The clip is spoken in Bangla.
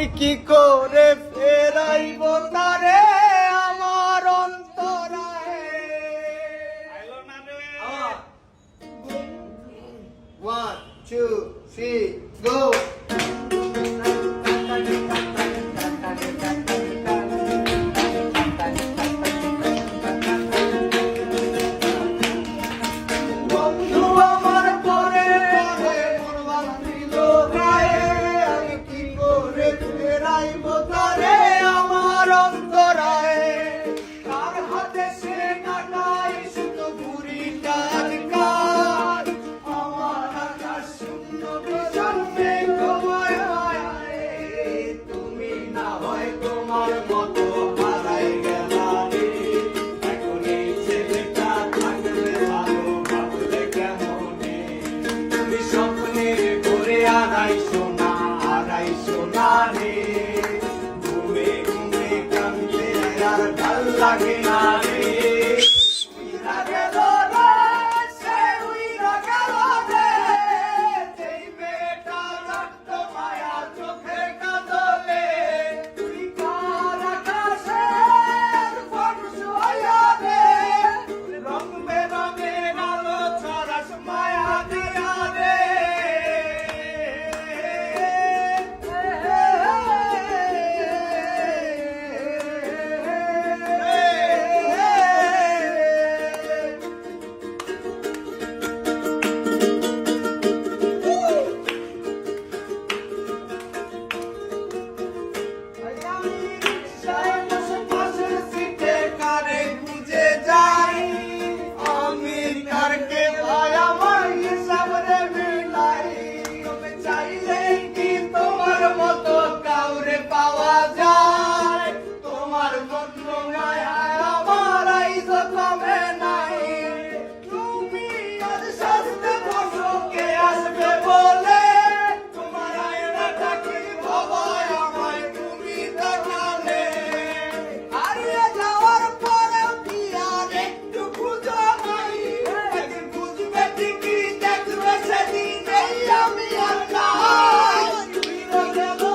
আমি কি করে ফেরাইব তারে আমার অন্তরায়? ওয়ান টু থ্রি গো আড়াই সোনা আড়াই সোনা রে। ঘুমে ঘুমে কান্দে আর ভালো লাগে না